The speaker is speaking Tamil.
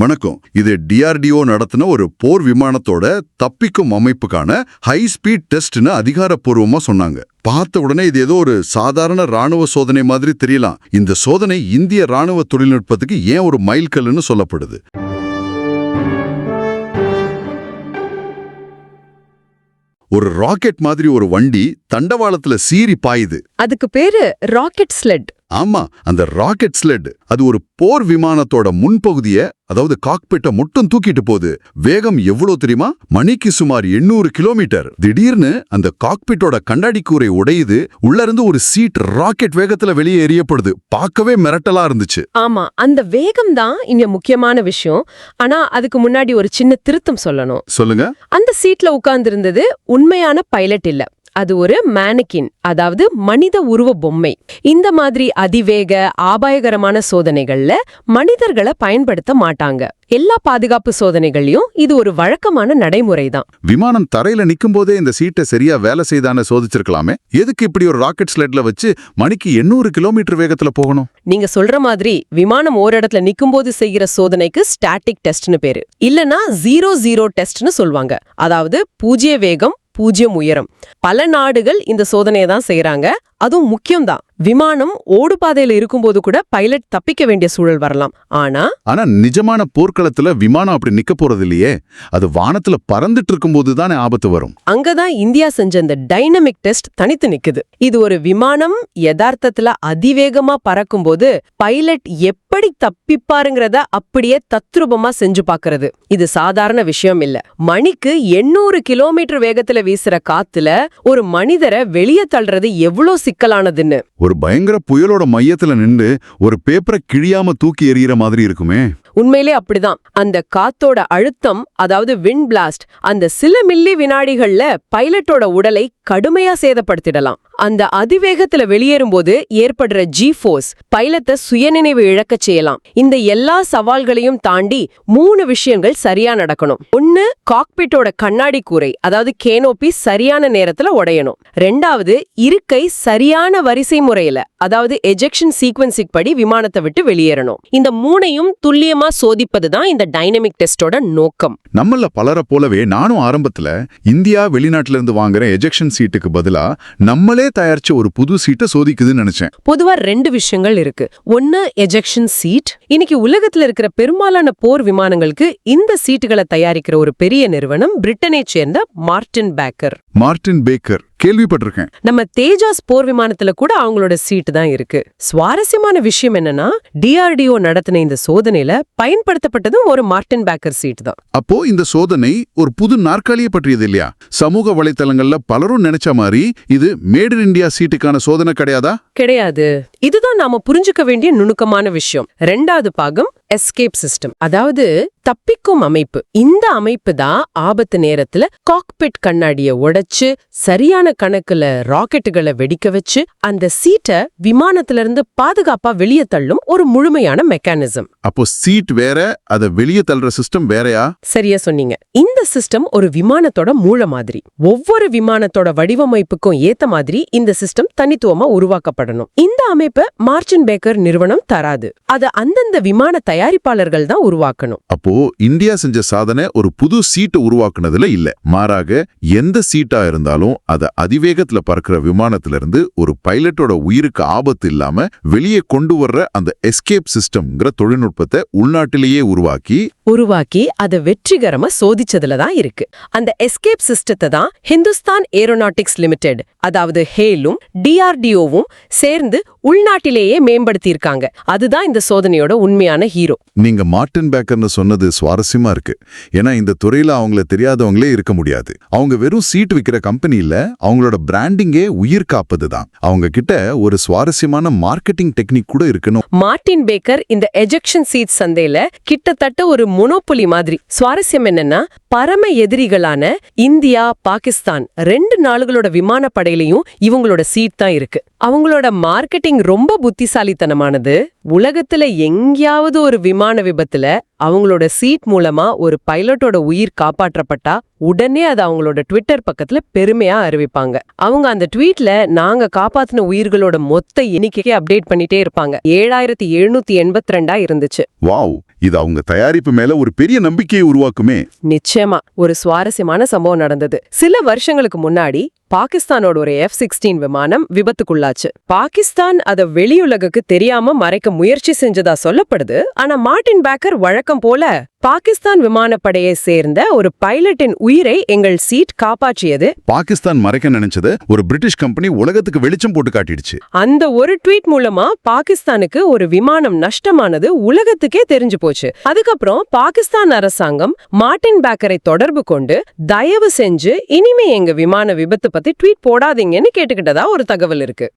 வணக்கம். இது டிஆர்டிஓ நடத்தின ஒரு போர் விமானத்தோட தப்பிக்கும் அமைப்புக்கான ஹை ஸ்பீட் டெஸ்ட்னு அதிகாரப்பூர்வமா சொன்னாங்க. பார்த்த உடனே இது ஏதோ ஒரு சாதாரண ராணுவ சோதனை மாதிரி தெரியலாம். இந்த சோதனை இந்திய ராணுவ தொழில்நுட்பத்துக்கு ஏன் ஒரு மைல்கல்லுன்னு சொல்லப்படுது. ஒரு ராக்கெட் மாதிரி ஒரு வண்டி தண்டவாளத்துல சீறி பாயுது. அதுக்கு பேரு ராக்கெட் ஸ்லெட். ஆமா அந்த ராக்கெட் ஸ்லெட். அது ஒரு போர் விமானத்தோட முன்பகுதிய அதாவது காக்பிட்ட மட்டும் தூக்கிட்டு போகுது. வேகம் எவ்வளவு தெரியுமா? மணிக்கு சுமார் 800 கிலோமீட்டர். திடீர்னு அந்த காக்பிட்டோட கண்ணாடி கூரை உடையுது. உள்ள இருந்து ஒரு சீட் ராக்கெட் வேகத்துல வெளியே எறியப்படுது. பார்க்கவே மிரட்டலா இருந்துச்சு. ஆமா அந்த வேகம் தான் இங்க முக்கியமான விஷயம். ஆனா அதுக்கு முன்னாடி ஒரு சின்ன திருத்தம் சொல்லணும். சொல்லுங்க. அந்த சீட்ல உட்கார்ந்திருந்தது உண்மையான பைலட் இல்ல. அது ஒரு மேனக்கின் அதாவது மனித உருவ பொம்மை. இந்த மாதிரி அதிவேக ஆபாயகரமான சோதனைகள்ல மனிதர்களை பயன்படுத்த மாட்டாங்க. எல்லா பாதுகாப்பு சோதனைகள்லயும் இது ஒரு வழக்கமான நடைமுறை தான் விமானம் தரையில நிக்கும் போதே இந்த சீட்டை சரியா வேலை செய்தானே சோதிச்சிருக்கலாமே? எதுக்கு இப்படி ஒரு ராக்கெட் ஸ்லெட்ல வச்சு மணிக்கு 800 கிலோமீட்டர் வேகத்துல போகணும்? நீங்க சொல்ற மாதிரி விமானம் ஓரிடத்துல நிக்கும்போது செய்யற சோதனைக்கு ஸ்டாட்டிக் டெஸ்ட்னு பேரு. இல்லனா ஜீரோ ஜீரோ டெஸ்ட்னு சொல்வாங்க. அதாவது பூஜ்ய வேகம் பூஜ்யம் உயரம். பல நாடுகள் இந்த சோதனையை தான் செய்யறாங்க அதுவும் முக்கியம்தான். விமானம் ஓடுபாதையில இருக்கும்போது கூட பைலட் தப்பிக்க வேண்டிய சூழல் வரலாம். ஆனா ஆனா நிஜமான போர்க்களத்துல விமானம் அப்படி நிக்க போறது இல்லையே. அது வானத்துல பறந்துட்டு இருக்கும்போது தானே ஆபத்து வரும். அங்கதான் இந்தியா செஞ்ச இந்த டைனமிக் டெஸ்ட் தனித்து நிக்குது. இது ஒரு விமானம் யதார்த்தத்துல அதிவேகமா பறக்கும்போது பைலட் எப்படி தப்பிப்பாருங்கிறத அப்படியே தத்ரூபமா செஞ்சு பாக்குறது. இது சாதாரண விஷயம் இல்ல. மணிக்கு 800 கிலோமீட்டர் வேகத்துல வீசுற காத்துல ஒரு மனிதரை வெளியே தள்ளுறது எவ்வளவு சிக்கலானதுன்னு. ஒரு பயங்கர புயலோட மையத்துல நின்று ஒரு பேப்பரை கிழியாம தூக்கி எறிகிற மாதிரி இருக்குமே. உண்மையிலே அப்படிதான். அந்த காத்தோட அழுத்தம் அதாவது விண்ட் பிளாஸ்ட் அந்த சில மில்லி வினாடிகள்ல பைலட்டோட உடலை கடுமையா சேதப்படுத்திடலாம். அந்த அதிவேகத்துல வெளியேறும்போது ஏற்படுற ஜி ஃபோர்ஸ் பைலத்தை சுயநினைவு இழக்கச் செய்யலாம். இந்த எல்லா சவால்களையும் தாண்டி மூணு விஷயங்கள் சரியா நடக்கணும். ஒன்னு காக்பிட்டோட கண்ணாடி கூரை அதாவது கேனோபி சரியான நேரத்துல உடையணும். ரெண்டாவது இருக்கை சரியான வரிசை முறையில அதாவது எஜெக்ஷன் சீக்வன்ஸிக் படி விமானத்தை விட்டு வெளியேறணும். இந்த மூணையும் துல்லியமா சோதிப்பது தான் இந்த டைனமிக் டெஸ்டோட நோக்கம். நம்மள பலரை போலவே நானும் ஆரம்பத்துல இந்தியா வெளிநாட்டுல இருந்து வாங்குற எஜெக்ஷன் சீட்டுக்கு பதிலா நம்மளே தயாரிச்ச ஒரு புது சீட்டை சோதிக்குதுன்னு நினைச்சேன். பொதுவா ரெண்டு விஷயங்கள் இருக்கு. ஒன்னு எஜெக்ஷன் சீட் இன்னைக்கு உலகத்துல இருக்கிற பெரும்பாலான போர் விமானங்களுக்கு இந்த சீட்டுகளை தயாரிக்கிற ஒரு பெரிய நிறுவனம் பிரிட்டனை சேர்ந்த மார்டின் பேக்கர். Martin Baker. கேள்விப்பட்டிருக்கேன். நம்ம தேஜாஸ் போர் விமானத்துல கூட அவங்களோட சீட்டு தான் இருக்கு. சுவாரஸ்யமான விஷயம் என்னன்னா டிஆர்டிஓ நடத்தின இந்த சோதனையில பயன்படுத்தப்பட்டதும் ஒரு மார்டின் பேக்கர் சீட் தான். அப்போ இந்த சோதனை ஒரு புது நாற்காலியை பற்றியது இல்லையா? சமூக வலைத்தளங்கள்ல பலரும் நினைச்ச மாதிரி இது மேட் இன் இந்தியா சீட்டுக்கான சோதனை கிடையாதா? கிடையாது. இதுதான் நாம புரிஞ்சுக்க வேண்டிய நுணுக்கமான விஷயம். ரெண்டாவது பாகம் எஸ்கேப் சிஸ்டம். அதாவது தப்பிக்கும் அமைப்பு. இந்த அமைப்பு தான் ஆபத்து நேரத்துல காக்பிட் கண்ணாடிய உடைச்சு சரியான கணக்குல ராக்கெட்டுகளை வெடிக்க வச்சு அந்த சீட்டை விமானத்துல இருந்து பாதுகாப்பா வெளியே தள்ளும் ஒரு முழுமையான மெக்கானிசம் அப்போ சீட் வேற அதை வெளியே தள்ளுற சிஸ்டம் வேறயா? சரியா சொன்னீங்க. இந்த சிஸ்டம் ஒரு விமானத்தோட மூளை மாதிரி. ஒவ்வொரு விமானத்தோட வடிவமைப்புக்கும் ஏத்த மாதிரி இந்த சிஸ்டம் தனித்துவமா உருவாக்கப்படணும். இந்த அமைப்பை மார்ச்சின் பேக்கர் நிறுவனம் தராது. அத அந்தந்த விமான தயாரிப்பாளர்கள் தான் உருவாக்கணும். அப்போ இந்தியா செஞ்ச சாதனை ஒரு புது சீட்டை உருவாக்குனதுல இல்ல. மாறாக எந்த சீட்டா இருந்தாலும் அத அதிவேகத்துல பறக்கிற விமானத்துல இருந்து ஒரு பைலட்டோட உயிருக்கு ஆபத்து இல்லாம வெளியே கொண்டு வர்ற அந்த எஸ்கேப் சிஸ்டம்ங்கிற தொழில்நுட்பத்தை உள்நாட்டிலேயே உருவாக்கி உருவாக்கி அதை வெற்றிகரமா சோதிச்சதுல தான் இருக்கு. அந்த எஸ்கேப் சிஸ்டத்தை தான் ஹிந்துஸ்தான் ஏரோநாட்டிக்ஸ் லிமிடெட் அதாவது ஹேலும் டிஆர்டிஓவும் சேர்ந்து உள்நாட்டிலேயே மேம்படுத்தியிருக்காங்க. அதுதான் இந்த சோதனையோட உண்மையான ஹீரோ. நீங்க மார்டின் பேக்கர்னு சொன்னது சுவாரஸ்யமா இருக்கு. ஏன்னா இந்த துறையில அவங்கள தெரியாதவங்களே இருக்க முடியாது. அவங்க வெறும் சீட் விக்கிற கம்பெனி இல்ல அவங்களோட பிராண்டிங்கே உயிர் காப்பது தான் அவங்க கிட்ட ஒரு சுவாரஸ்யமான மார்க்கெட்டிங் டெக்னிக் கூட இருக்கணும். மார்டின் பேக்கர் இந்த எஜெக்ஷன் சீட் சந்தையில கிட்டத்தட்ட ஒரு மொனோபொலி மாதிரி. சுவாரஸ்யம் என்னன்னா பரம எதிரிகளான இந்தியா பாகிஸ்தான் ரெண்டு நாடுகளோட விமானப்படையில தலையிலயும் இவங்களோட சீட் தான் இருக்கு. அவங்களோட மார்க்கெட்டிங் ரொம்ப புத்திசாலித்தனமானது. உலகத்துல எங்கேயாவது ஒரு விமான விபத்துல அவங்களோட சீட் மூலமா ஒரு பைலட்டோட உயிர் காப்பாற்றப்பட்டா உடனே அது அவங்களோட ட்விட்டர் பக்கத்துல பெருமையா அறிவிப்பாங்க. அவங்க அந்த ட்வீட்ல நாங்க காப்பாத்தின உயிர்களோட மொத்த எண்ணிக்கையை அப்டேட் பண்ணிட்டே இருப்பாங்க. ஏழாயிரத்தி எழுநூத்தி எண்பத்தி ரெண்டா இருந்துச்சு. வாவ்! இது அவங்க தயாரிப்பு மேல ஒரு பெரிய நம்பிக்கையை உருவாக்குமே. நிச்சயமா ஒரு சுவாரஸ்யமான சம்பவம் நடந்தது. சில வருஷங்களுக்கு முன்னாடி பாகிஸ்தானோட ஒரு எஃப் சிக்ஸ்டீன் விமானம் விபத்துக்குள்ளாச்சு. பாகிஸ்தான் அத வெளியுலகுக்கு தெரியாம மறைக்க முயற்சி செஞ்சதா சொல்லப்படுது. ஆனா மார்ட்டின் பேக்கர் வழக்கம் போல பாகிஸ்தான் விமானப்படையை சேர்ந்த ஒரு பைலட்டின் உயிரை எங்கள் சீட் காப்பாற்றியது. பாகிஸ்தான் மறைக்க நினைச்சது ஒரு பிரிட்டிஷ் கம்பெனி உலகத்துக்கு வெளிச்சம் போட்டு காட்டிடுச்சு. அந்த ஒரு ட்வீட் மூலமா பாகிஸ்தானுக்கு ஒரு விமானம் நஷ்டமானது உலகத்துக்கே தெரிஞ்சு போச்சு. அதுக்கப்புறம் பாகிஸ்தான் அரசாங்கம் மார்ட்டின் பேக்கரை தொடர்பு கொண்டு தயவு செஞ்சு இனிமே எங்க விமான விபத்து பத்தி ட்வீட் போடாதீங்கன்னு கேட்டுக்கிட்டதா ஒரு தகவல் இருக்கு.